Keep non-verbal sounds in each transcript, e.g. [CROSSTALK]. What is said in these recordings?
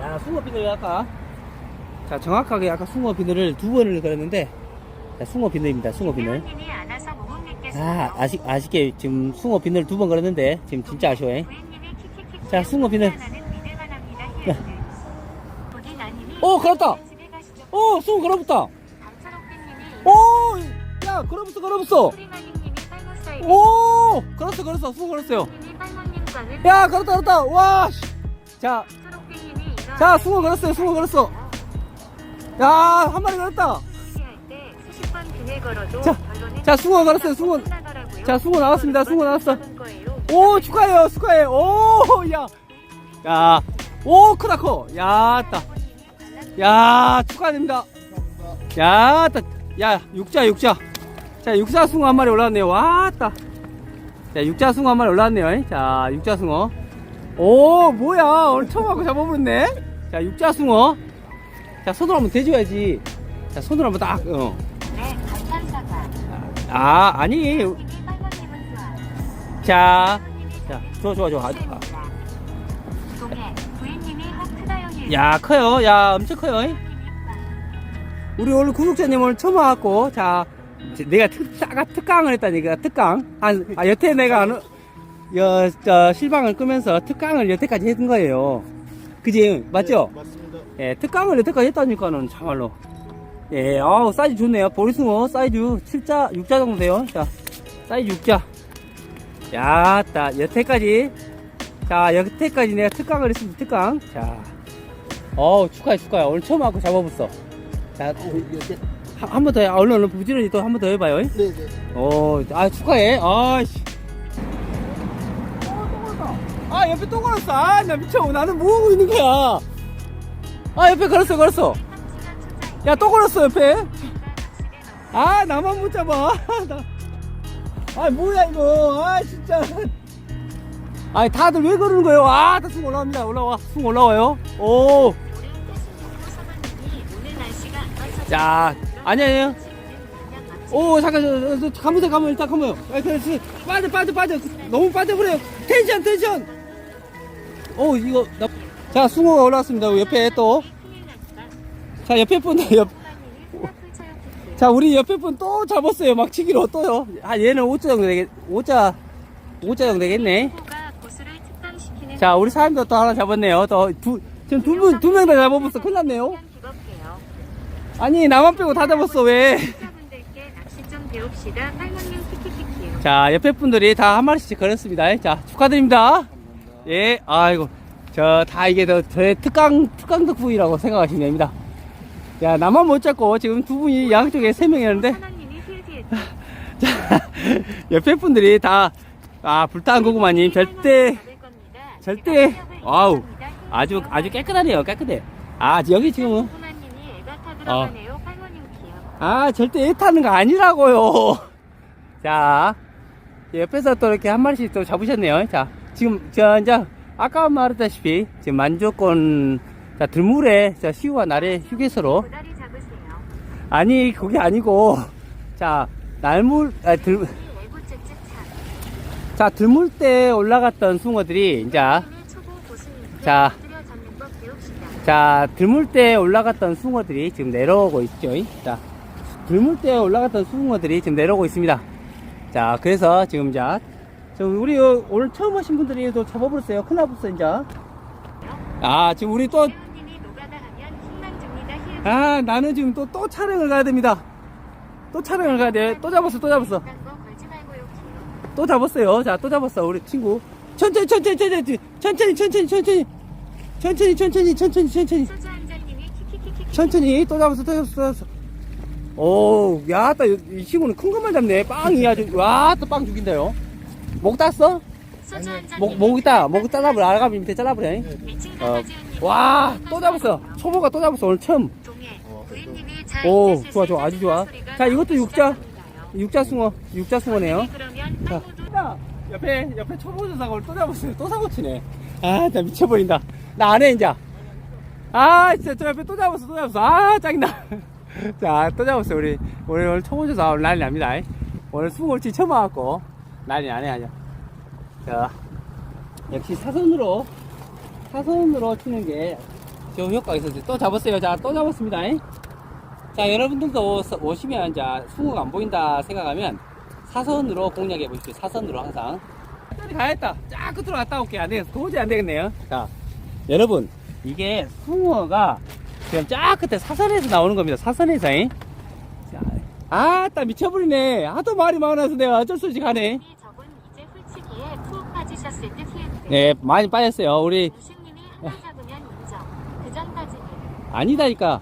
야, 숭어 비늘 아까. 자, 정확하게 아까 숭어 비늘을 두 번을 걸었는데, 자, 숭어 비늘입니다. 숭어 비늘. 회원님이 믿겠어요. 아, 아쉽, 아쉽게 지금 숭어 비늘 두 번 걸었는데, 지금 진짜 아쉬워요. 부인님이 킥킥킥 자, 숭어 비늘. 나는 믿을만 합니다. 나님이 걸었다. 집에 가시죠. 어, 숭어 걸어붙다. 강철옥빈님이 오! 야, 걸어붙어, 걸어붙어. 프리마님님이. 오! 걸었어, 걸었어. 숭어 걸었어요. 님이 빨모님과는 야, 걸었다, 걸었다. 와! 씨. 자, 철옥빈님이 자, 숭어 걸었어요, 숭어 걸었어. 야, 한 마리 걸었다. 자, 자, 숭어 걸었어요. 끝나더라고요. 자, 숭어 나왔습니다, 숭어 나왔어. 오, 축하해요, 축하해요. 오, 야. 야, 오, 크다, 커. 야, 따. 야, 축하드립니다. 야, 따. 야, 육자, 육자. 자, 육자 숭어 한 마리 올라왔네요. 와, 따. 자, 육자 숭어 한 마리 올라왔네요. 자, 육자 숭어. 오, 뭐야. 오늘 처음 하고 잡아버렸네. 자, 육자 숭어. 자, 손으로 한번 대줘야지. 자, 손으로 한번 딱, 어. 아, 아니. 자, 자, 좋아, 좋아, 좋아. 아. 야, 커요. 야, 엄청 커요. 우리 오늘 구독자님 오늘 처음 와갖고, 자, 내가 특, 특강을 했다니까, 특강. 한, 아, 여태 내가, 안, 여, 저, 실방을 끄면서 특강을 여태까지 했던 거예요. 그지? 맞죠? 네, 맞습니다. 예, 특강을 여태까지 했다니까는, 참말로. 예, 아우, 사이즈 좋네요. 보리숭어, 사이즈 7자, 6자 정도 돼요. 자, 사이즈 6자. 야, 따, 여태까지. 자, 여태까지 내가 특강을 했습니다, 특강. 자. 어우, 축하해, 축하해. 오늘 처음 하고 잡아봤어. 자, 한 번 더 해. 아, 얼른, 얼른 부지런히 또 한 번 더 해봐요. 네, 네. 어, 아, 축하해. 아, 씨. 아, 옆에 또 걸었어. 아, 나 미쳐. 나는 뭐 하고 있는 거야. 아, 옆에 걸었어, 걸었어. 야, 또 걸었어, 옆에. 아, 나만 못 잡아. 나. [LAUGHS] 아, 뭐야, 이거. 아, 진짜. 아니, 다들 왜 그러는 거예요? 아, 다 숭 올라옵니다. 올라와. 숭 올라와요. 오. 자, 아니에요. 그냥 막오 잠깐 저, 저, 저 가면서 가면 일단 가면요 아, 그렇지 빠져 빠져 빠져 너무 빠져버려요 텐션 텐션 오 이거 나... 자 숭어가 올라왔습니다 옆에 또 자 옆에 분자 [LAUGHS] 옆... 자 우리 옆에 분 또 잡았어요 막 치기로 또요 아 얘는 5자 정도 되겠 5자 5자 정도 되겠네 자 우리 사람도 또 하나 잡았네요 또두 지금 두분두 명 다 잡아봤어 큰일 났네요. 아니 나만 빼고 다 잡았어 왜. 자, 옆에 분들이 다 한 마리씩 걸었습니다. 자, 축하드립니다. 예, 아이고. 저, 다 이게 더, 저의 특강, 특강 덕분이라고 생각하시면 됩니다. 야, 나만 못 잡고 지금 두 분이 양쪽에 세 명이었는데, 하나님이. 자, [LAUGHS] 옆에 분들이 다, 아, 불타는 고구마님, 절대, 절대, 와우. 아주, 아주 깨끗하네요. 깨끗해. 아, 여기 지금, 고구마님이 애가 타 들어가네요. 팔모님 키요. 아, 절대 애 타는 거 아니라고요. [LAUGHS] 자, 옆에서 또 이렇게 한 마리씩 또 잡으셨네요. 자, 지금, 저, 이제, 아까 말했다시피, 지금 만조권, 자, 들물에, 자, 시우와 날의 휴게소로. 아니, 그게 아니고, 자, 날물, 아, 들. 자, 들물 때 올라갔던 숭어들이, 이제, 자. 자, 들물 때 올라갔던 숭어들이 지금 내려오고 있죠. 자, 들물 때 올라갔던 숭어들이 지금 내려오고 있습니다. 자, 그래서 지금 자, 저 우리 요- 오늘 처음 오신 분들이 또 잡아버렸어요. 큰일 났어, 이제. 아, 지금 우리 또. 아, 나는 지금 또, 또 촬영을 가야 됩니다. 또 촬영을 가야 돼. 또 잡았어, 또 잡았어. 또 잡았어요. 자, 또 잡았어, 우리 친구. 천천히, 천천히, 천천히, 천천히, 천천히, 천천히. 천천히, 천천히, 천천히, 천천히. 천천히 또 잡았어 또 잡았어 또 잡았어 오 야 따 이 친구는 큰 것만 잡네 빵이 아주 와 또 빵 죽인다요 목 땄어? 목, 목 있다. 목 잘라버려 알가비 밑에 잘라버려 미친 어, 강아지님. 와또 잡았어. 초보가 또 잡았어 오늘 처음 잘 오, 좋아, 좋아. 때 아주 좋아. 자, 이것도 육자. 육자숭어. 육자숭어네요. 자 옆에 옆에 초보 조사가 또 잡았어요. 또 사고 치네. 아 진짜 미쳐버린다. 나 안 해 이제. 아 진짜 저 옆에 또 잡았어 또 잡았어. 아 짜증나. [LAUGHS] 자 또 잡았어 우리. 우리 오늘 초보 조사 오늘 난리 납니다. 오늘 수골치 처음 와갖고 난리 나네 아주 자 역시 사선으로 사선으로 치는 게 좋은 효과가 있었어요. 또 잡았어요. 자, 또 잡았습니다. 자, 여러분들도 서- 오시면, 자, 숭어가 안 보인다 생각하면 사선으로 공략해 보십시오. 사선으로 항상. 끝까지 가야겠다. 쫙 끝으로 갔다 올게요. 안 되겠어. 도저히 안 되겠네요. 자, 여러분, 이게 숭어가 지금 쫙 끝에 사선에서 나오는 겁니다. 사선에서. 잉? 자, 아, 따 미쳐버리네. 하도 말이 많아서 내가 어쩔 수 없이 가네. 저분 이제 훌치기에 푹 빠지셨을 듯 흐였대. 네, 많이 빠졌어요. 우리, 무식님이 하나 잡으면 인정. 그 전까지는 아니다니까.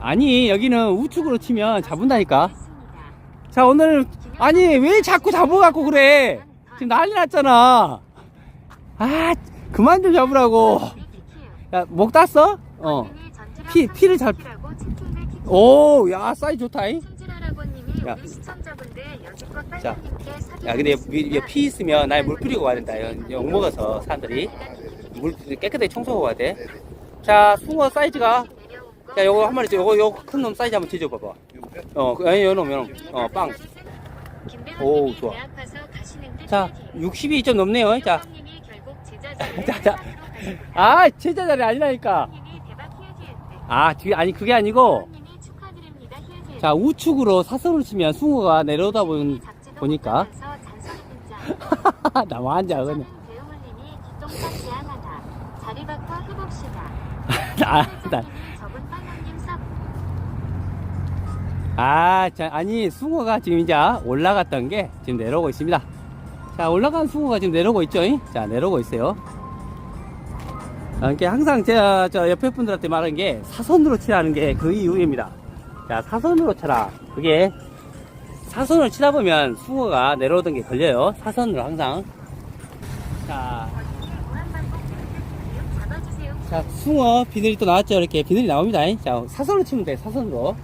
아니, 여기는 우측으로 치면 잡은다니까. 자, 오늘, 아니, 왜 자꾸 잡아갖고 그래? 지금 난리 났잖아. 아, 그만 좀 잡으라고. 야, 목 땄어? 어. 피- 피를 잘- 오, 야, 사이즈 좋다잉. 야. 자. 야, 근데 위- 위- 피 있으면 나에 물 뿌리고 가야 된다. 여- 욕 먹어서 사람들이. 물 깨끗하게 청소하고 가야 돼. 자, 숭어 사이즈가. 야, 요거 한 마리, 줘. 요거, 요거 큰 놈 사이즈 한번 뒤져 봐 봐. 어, 그- 아니, 요 놈, 요 놈. 어, 빵. 오, 좋아. 자, 60이 좀 넘네요. 자, 자, 자. 아, 제자 자리 아니라니까. 아, 뒤, 아니, 그게 아니고. 자, 우측으로 사선으로 치면 숭어가 내려오다 보니, 보니까. [LAUGHS] 나 완전 그냥. 아, [LAUGHS] 나. 아, 자, 아니, 숭어가 지금 이제 올라갔던 게 지금 내려오고 있습니다. 자, 올라간 숭어가 지금 내려오고 있죠? 잉? 자, 내려오고 있어요. 아, 이렇게 항상 제가 저 옆에 분들한테 말하는 게 사선으로 치라는 게 그 이유입니다. 자, 사선으로 쳐라. 그게 사선으로 치다 보면 숭어가 내려오던 게 걸려요. 사선으로 항상. 자. 자, 숭어 비늘이 또 나왔죠? 이렇게 비늘이 나옵니다. 잉? 자, 사선으로 치면 돼, 사선으로.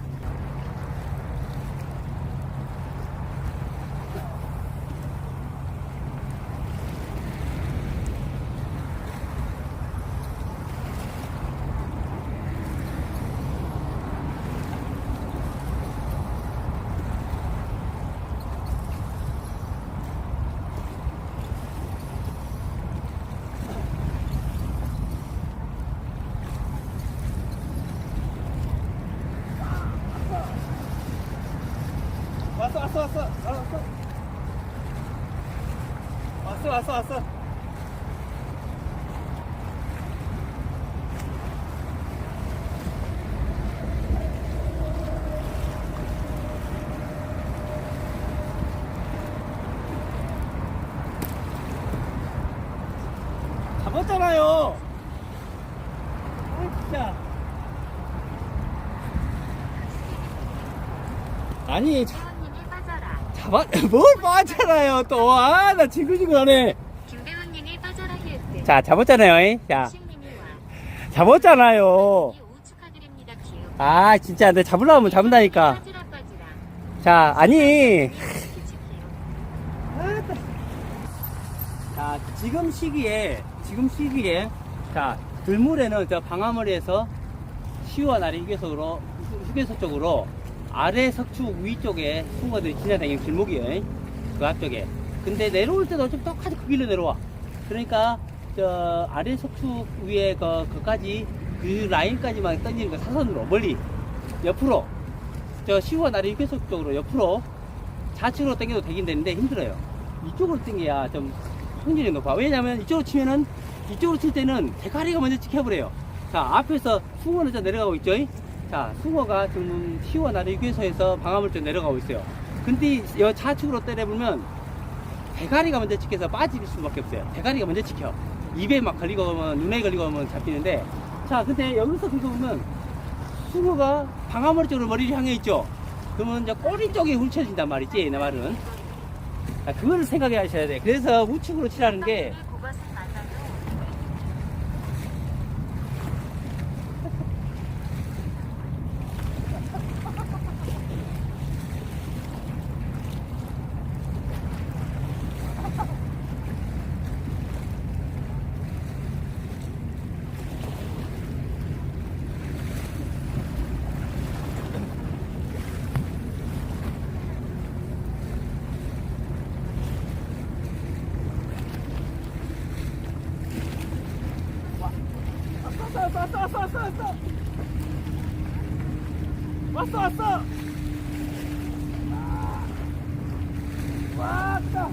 왔어 왔어 왔어. 왔어. 왔어 왔어 왔어. 잡았잖아요. 아 진짜. 아니 자- 빠져라. 잡았, 뭘 빠잖아요, 또. 아, 나 지글지글하네. 김배우님이 빠져라 히읗. 자, 잡았잖아요, 잉? 자, 와. 잡았잖아요. 이 우측하드립니다 기우. 아, 진짜, 내 잡으려면 잡는다니까. 빠지라 빠지라. 자, 아니. 자, 지금 시기에, 지금 시기에, 자, 들물에는 저 방아머리에서 시와 나리 휴게소로, 휴- 휴게소 쪽으로 아래 석축 위쪽에 숭어들이 지나다니는 길목이에요. 그 앞쪽에. 근데 내려올 때도 좀 똑같이 그 길로 내려와. 그러니까, 저, 아래 석축 위에 그, 그까지, 그 라인까지만 던지는 거 사선으로, 멀리, 옆으로, 저 시와 나리 휴게소 쪽으로 옆으로 좌측으로 당겨도 되긴 되는데 힘들어요. 이쪽으로 당겨야 좀 확률이 높아. 왜냐면 이쪽으로 치면은 이쪽으로 칠 때는 대가리가 먼저 찍혀버려요. 자, 앞에서 숭어는 저 내려가고 있죠? 자, 숭어가 지금 시와 나리 휴게소에서 방화물 쪽 내려가고 있어요. 근데 이 좌측으로 때려보면 대가리가 먼저 찍혀서 빠질 수밖에 없어요. 대가리가 먼저 찍혀. 입에 막 걸리고 하면, 눈에 걸리고 하면 잡히는데, 자, 근데 여기서 그거 보면 숭어가 방아머리 쪽으로 머리를 향해 있죠. 그러면 이제 꼬리 쪽에 훑혀진단 말이지, 내 말은. 아, 그거를 생각해 하셔야 돼. 그래서 우측으로 치라는 게, 왔어 왔어 왔어 왔어 왔다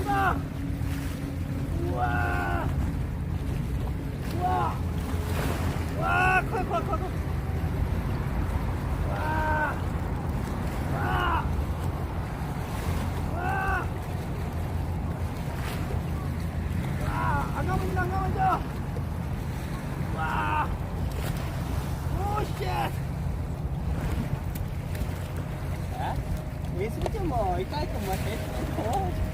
크다. 우와. 우와. 와, 커, 커, 커, 커. 와. 와. 와. 와, 안 가만져, 안 가만져. 와. 오, 쉣. 예술이죠 뭐 이따 있고 뭐 됐고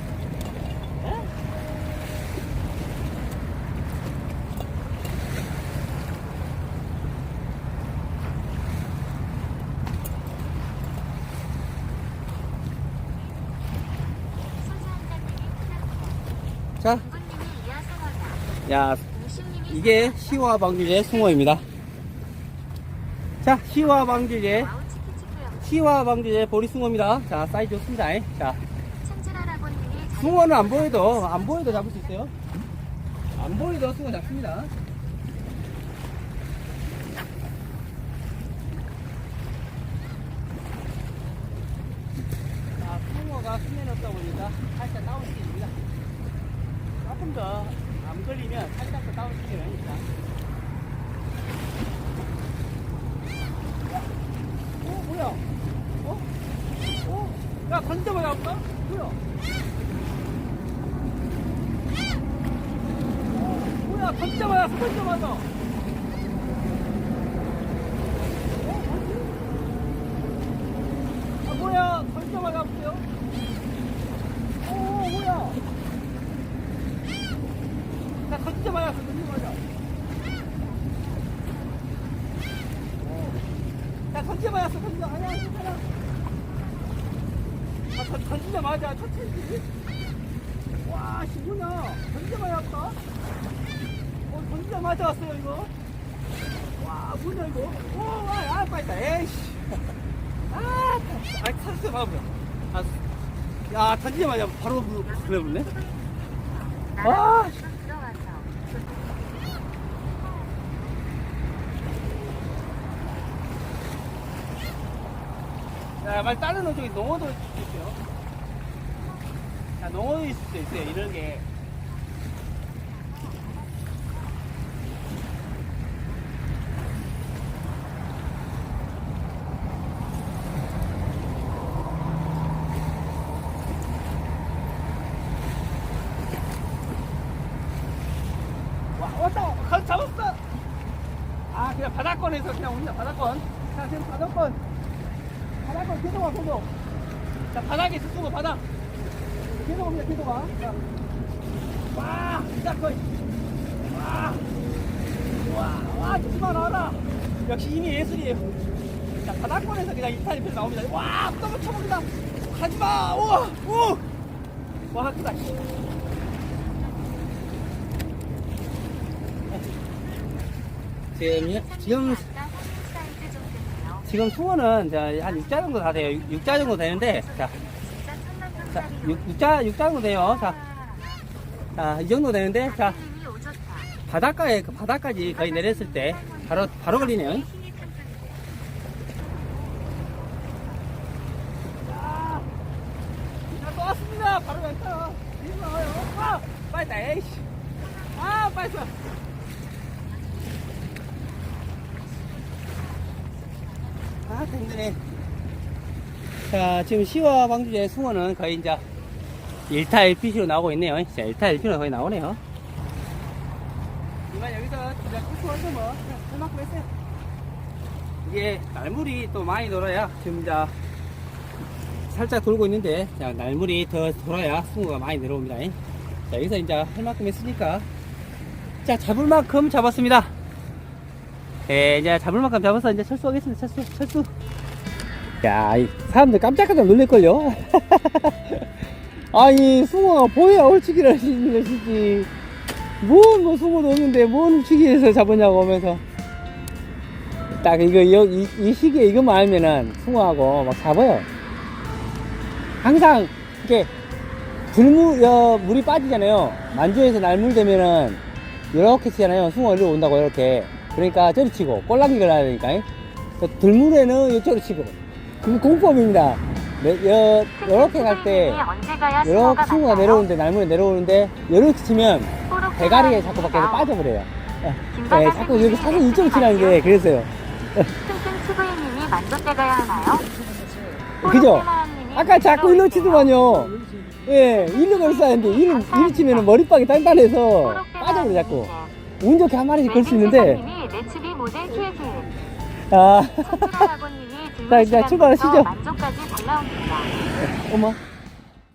자. 야 이게 시와 방주제 숭어입니다. 자, 시와 치키치크요. 시와 방주제 보리숭어입니다. 자, 사이즈 좋습니다. 자, 숭어는 안 보여도 안 보여도 잡을 수 있어요. 안 보여도 숭어 잡습니다. 자, 숭어가 수면에 없다 보니까 살짝 다운시킵니다. 조금 더 안 걸리면 살짝 더 다운시키면 됩니다. 어, 뭐야? 어? 어? 야, 던져봐야 할까? 뭐야? 던져봐야 던져봐서 아 뭐야 던져봐야 보세요 오 뭐야 자 던져봐야 던져봐야 자 던져봐야 던져 아니야 괜찮아 아 던- 던지자마자 천천히 와, 씨, 뭐냐? 던져봐야 할까? 어, 던지자마자 왔어요, 이거. 와, 뭐냐, 이거? 오, 와, 아, 빠있다, 에이씨. 아, 아, 찾았어요, 봐보요. 아, 야, 던지자마자 바로 그래 볼래? 아, 야, 말 다른 어종이 농어도 있어요. 자, 농어도 있을 수 있어요, 이런 게. 와, 왔다! 가, 잡았어! 아, 그냥 바닥권에서 그냥 옵니다, 바닥권. 자, 지금 바닥권. 바닥권 계속 와, 계속. 자, 바닥에 쓰고 바닥. 계속 옵니다, 계속 와. 자. 와, 진짜 거의. 와. 와, 와, 조심하 나와라. 역시 이미 예술이에요. 자, 바닥권에서 그냥 이탈이 필 나옵니다. 와, 너무 쳐봅니다. 가지 마! 우와! 우! 와, 크다. 지금, 지금 아까 화면 사이즈 정도네요. 지금 수원은 자, 한 6자 정도 다 돼요. 6, 자 정도 되는데, 자, 자, 평짜리로. 6, 자 6자 정도 돼요. 자, 자, 이 정도 되는데, 자. 바닷가에, 그 바닥까지 거의 내렸을 때, 바로, 바로 또 왔습니다. 바로 왼쪽. 이리 나와요. 아! 빨리 다 에이씨. 아, 빨리 써. 힘드네. 자, 지금 시와 방주제 숭어는 거의 이제 1타 1피시로 나오고 있네요. 자, 1타 1피로 거의 나오네요. 이만 여기서 이제 쿠스워서 뭐, 그냥 할 만큼 했어요. 이게 날물이 또 많이 돌아야 지금 이제 살짝 돌고 있는데 자, 날물이 더 돌아야 숭어가 많이 내려옵니다. 자, 여기서 이제 할 만큼 했으니까 자, 잡을 만큼 잡았습니다. 예, 이제 잡을 만큼 잡아서 이제 철수하겠습니다. 철수, 철수. 야, 이 사람들 깜짝깜짝 놀랄걸요? [LAUGHS] 아니, 숭어가 보여야 홀치기를 하시는 것이지. 뭔, 뭐, 숭어도 없는데, 뭔 홀치기에서 잡으냐고 하면서. 딱 이거, 이, 이, 이 시기에 이것만 알면은 숭어하고 막 잡아요. 항상, 이렇게 들물, 여, 물이 빠지잖아요. 만주에서 날물 되면은, 이렇게 치잖아요. 숭어 이리로 온다고, 이렇게. 그러니까 저리 치고, 꼴랑기를 해야 되니까. 그 들물에는 이쪽으로 치고. 그게 공법입니다. 네, 여, 요렇게 갈 때, 요렇게 숭어가 내려오는데, 날물에 내려오는데, 요렇게 치면, 대가리에 자꾸 밖에서 빠져버려요. 네, 자꾸 여기 사진 이쪽으로 치라는데, 그랬어요. 튼튼 추구이님이 만족대 가야 하나요? [LAUGHS] 그죠? 아까 자꾸 일로 치더만요. 예, 일로 걸었어야 하는데, 일로, 일로 치면 머리빵이 단단해서 빠져버려, 자꾸. 운 좋게 한 마리씩 걸수 있는데, 레츠비 모델 키에즈 아, [LAUGHS] 자, 이제 출발하시죠. 만족까지 잘 나옵니다. 어머.